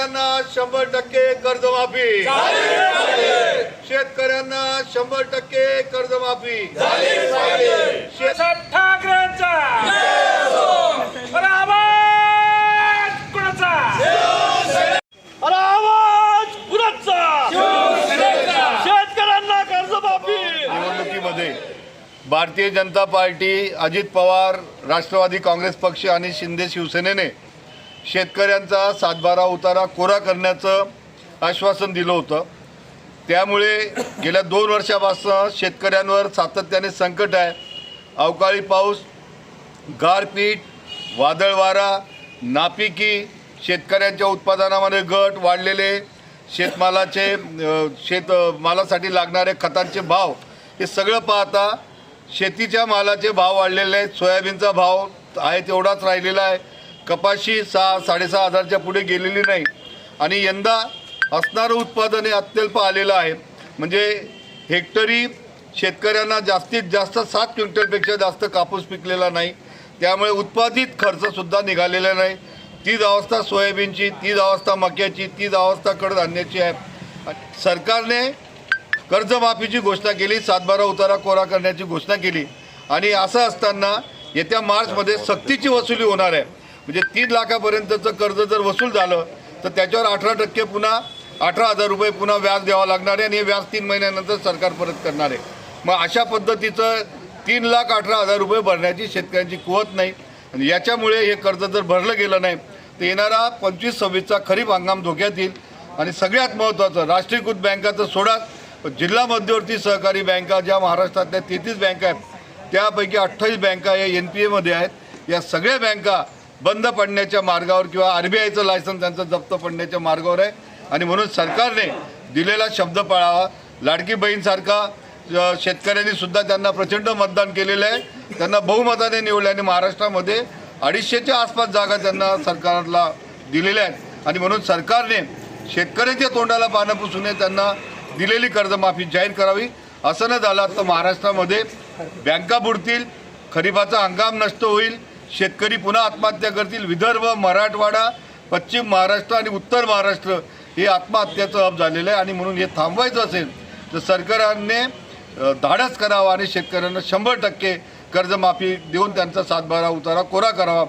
शंभर टक्के कर्जमाफी. शेतकऱ्यांना शंभर टक्के कर्जमाफी. ठाकरेंचा. शेतकऱ्यांना कर्जमाफी. निवडणुकीमध्ये भारतीय जनता पार्टी अजित पवार राष्ट्रवादी काँग्रेस पक्ष आणि शिंदे शिवसेनेने शेतकऱ्यांचा सातबारा उतारा कोरा करण्याचं आश्वासन दिलं होतं. त्यामुळे गेल्या दोन वर्षापासून शेतकऱ्यांवर सातत्याने संकट आहे. अवकाळी पाऊस गारपीट वादळ वारा नापिकी शेतकऱ्यांच्या उत्पादनामध्ये घट वाढलेले शेतमालाचे शेतमालासाठी शेत मालासाठी लागणारे खतांचे भाव हे सगळं पाहता शेतीच्या मालाचे भाव वाढलेले आहेत. सोयाबीनचा भाव आहे तेवढाच राहिलेला आहे. कपाशी सहा साडेसहा हजारच्या पुढे गेलेली नाही. आणि यंदा असणारं उत्पादन हे अत्यल्प आलेलं आहे. म्हणजे हेक्टरी शेतकऱ्यांना जास्तीत जास्त सात क्विंटलपेक्षा जास्त कापूस पिकलेला नाही. त्यामुळे उत्पादित खर्चसुद्धा निघालेला नाही. तीच अवस्था सोयाबीनची तीच अवस्था मक्याची तीच अवस्था कडधान्याची आहे. सरकारने कर्जमाफीची घोषणा केली सातबारा उतारा कोरा करण्याची घोषणा केली. आणि असं असताना येत्या मार्चमध्ये सक्तीची वसुली होणार आहे. म्हणजे तीन लाखापर्यंतचं कर्ज जर वसूल झालं तर त्याच्यावर अठरा टक्के पुन्हा अठरा हजार रुपये पुन्हा व्याज द्यावं लागणार आहे आणि हे व्याज तीन महिन्यानंतर सरकार परत करणार आहे. मग अशा पद्धतीचं तीन लाख अठरा हजार रुपये भरण्याची शेतकऱ्यांची कुवत नाही. आणि याच्यामुळे हे कर्ज जर भरलं गेलं नाही तर येणारा पंचवीस सव्वीसचा खरीप हंगाम धोक्यात येईल. आणि सगळ्यात महत्त्वाचं राष्ट्रीयकृत बँकाचं सोडा जिल्हा मध्यवर्ती सहकारी बँका ज्या महाराष्ट्रातल्या तेहतीस बँका आहेत त्यापैकी अठ्ठावीस बँका या एन पी एमध्ये आहेत. या सगळ्या बँका बंद पडण्याच्या मार्गावर किंवा आर बी आयचं लायसन्स त्यांचं जप्त पडण्याच्या मार्गावर आहे. आणि म्हणून सरकारने दिलेला शब्द पाळावा. लाडकी बहीणसारखा शेतकऱ्यांनी सुद्धा त्यांना प्रचंड मतदान केलेलं आहे. त्यांना बहुमताने निवडले आणि महाराष्ट्रामध्ये अडीचशेच्या आसपास जागा त्यांना सरकारला दिलेल्या आहेत. आणि म्हणून सरकारने शेतकऱ्यांच्या तोंडाला पानं पुसून त्यांना दिलेली कर्जमाफी जाहीर करावी. असं न झालं तर महाराष्ट्रामध्ये बँका बुडतील खरीपाचा हंगाम नष्ट होईल. शेतकरी पुन्हा आत्महत्या करतील. विदर्भ मराठवाडा पश्चिम महाराष्ट्र आणि उत्तर महाराष्ट्र हे आत्महत्याचं हब झालेलं आहे आणि म्हणून हे थांबवायचं असेल तर सरकारने धाडस करावा आणि शेतकऱ्यांना शंभर टक्के कर्जमाफी देऊन त्यांचा सातबारा उतारा कोरा करावा.